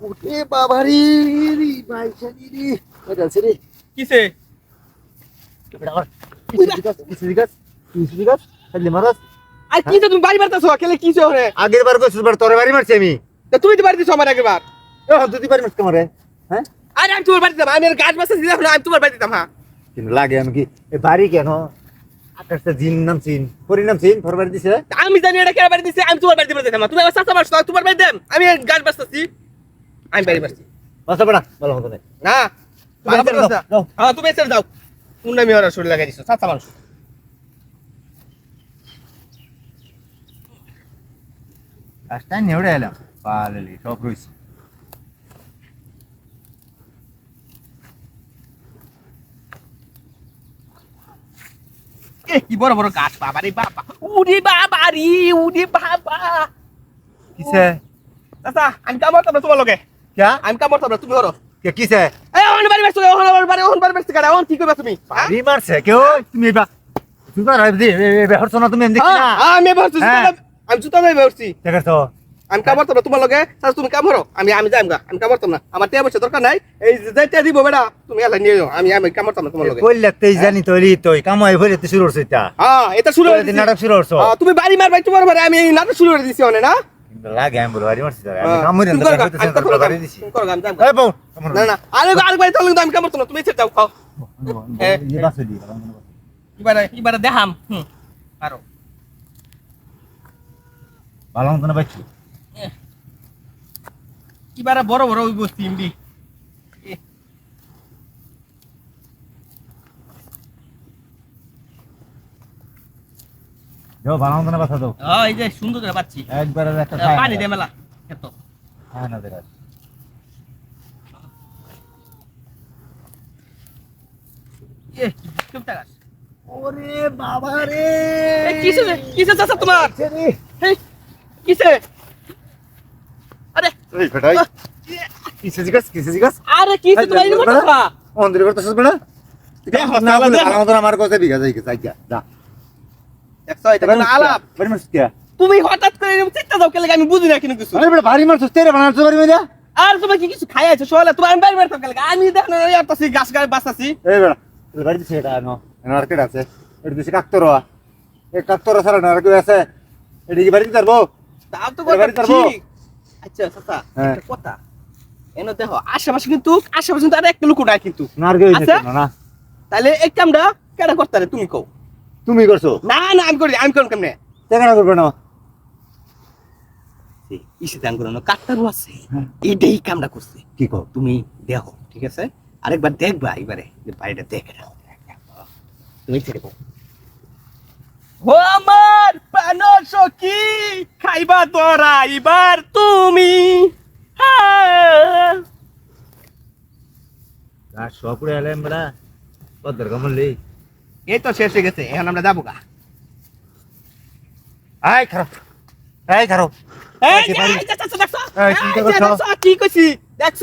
ওরে বাবারে রে রে। আছে রে। কিসে? আর তুমি বাড়ি মারতেছো ওরে? আগের বার কইছিস বার তোরে বাড়ি মারছি আমি। তা তুমি তো বাড়ি দিছো আমার আগের বার। বাড়ি হ্যাঁ? আরে আমি তোমার বাড়ি দিতাম আমি গাছ বাসা দিলাম না আমি তোমার বাড়ি দিতাম হ্যাঁ। কিন্তু লাগে আমি কি এ বাড়ি কেন? আকাশটা জিন নাম চিন পরি নাম চিন দিছে? আমি জানি এটা কেন বাড়ি দিছে আমি তোমার বাড়ি দিতে দিতাম তুমি আমার চাচা মারছো তোমার বাড়ি দেম আমি গাছ বাসতেছি আমি বাড়ি বাসছি বাসা পড়া ভালো মতো নাই না। হ্যাঁ তুমি এসে যাও আমি ওরা শরীর লাগাই দিছো চাচা মানুষ। কাজটা নেউড়ে এলাম। পালেলি সব রইছে এ কি বড় বড় গাছ বাবা রে বাবা। উরি বাবা রে উরি বাবা। কিসে? চাচা আমি কাম করতাম না তোমার লগে। আমি কাম করতাম না তুমি করো কে কিসে? ওহন বাড়ি ওহন বাড়ি ওহন বাড়ি বেসছো কাটা ওহন কি করবে তুমি হ্যাঁ? বাড়ি মারছে কেউ তুমি এবা তো রাইব দি বেহরছ না তুমি এমনি হ্যাঁ, না। আমি বসছি হ্যাঁ। আমি জুতা নাই বসছি দেখছ? তো আমি কাম করতাম না তোমার লগে। চাচা তুমি কাম করো আমি আমি যাইম গা আমি কাম করতাম না। আমার টেয়া বসে দরকার নাই। এই যে টেয়া দিব বেটা তুমি এলা নিয়ে যাও। আমি আমি কাম করতাম না তোমার লগে। কইলে তেই জানি তৈরি তুই কামাই ভরে তুই শুরু করছিস এটা। হ্যাঁ এটা শুরু তুই নাটক শুরু করছ। হ্যাঁ, তুমি বাড়ি মার ভাই তোমার বাড়ি আমি নাটক শুরু করে দিছি অনে না? লাগে আমি বলে বাড়ি আমি না করো গা, হইতেছে আমি তোর বাড়ি দিছি তুমি আমি। না না আরে বাড়ি আমি যাও খাও। এই বাসে দি এবারে দেখাম হুম পারো ভালো মতো না বাইছি এবারে বড় বড় ওই বস্তি যাও ভালো মতো না বাসা দাও হ্যাঁ এই যে সুন্দর করে পাচ্ছি একবার একটা পানি দে মেলা এত হ্যাঁ না দেখা এ ওরে বাবা রে! কিসে কিসে চাচা তোমার? কিসে আরে এই ফটাই কিসে জিগাস কিসে জিগাস আরে কিসে তোমার এই কথা? অন্ধের করতেছিস না? তাহলে বলে দেখো। ভালো মতো আমার কাছে বিঘা যাই যা। দেখছ এটা কোনো আলাপ? বাড়ি মারছিস কে তুমি হঠাৎ করে এরকম চিন্তা দাও কেলে আমি বুঝি না কিছু। আরে ভারী তেরে মেরে আর খাই আছো? আমি বাড়ি বাড়ি থাকলে আমি দেখো না ইয়ারতাছি গাছ গাছ বাঁচাছি। এই বেটা তোর বাড়ি দিছে এটা নো এনার কেটে আছে? এটা দিছে না আর আছে? এটা কি বাড়ি দিতে পারব তাও তো এবার কথা বাড়ি পারব? ঠিক। আচ্ছা চাচা। একটা কথা। এনো দেখো আশেপাশে কিন্তু আশেপাশে কিন্তু আর একটা লোক নাই কিন্তু। আর? না। তাহলে এই কামটা কেডা করতে তুমি কও। তুমি করছ? না না আমি করি আমি করুন কেমনে? কেন করবে না। ইসে দান করুন কাটতারও আছে। এইটাই কামটা করছে। কি কর তুমি দেখো ঠিক আছে? আরেকবার দেখবা এবারে যে বাড়িটা দেখে নাও। তুমি ছেড়ে পো ও আমার প্রাণ সখী খাইবা তোরা এবার তুমি। হ্যাঁ। আর সপুরে এলাম বেটা কত কমলি এই তো শেষ হয়ে গেছে এখন আমরা যাব গা আয় খারাপ আয় খারাপ। এই দেখছ, দেখছ? কি কইছি? দেখছ?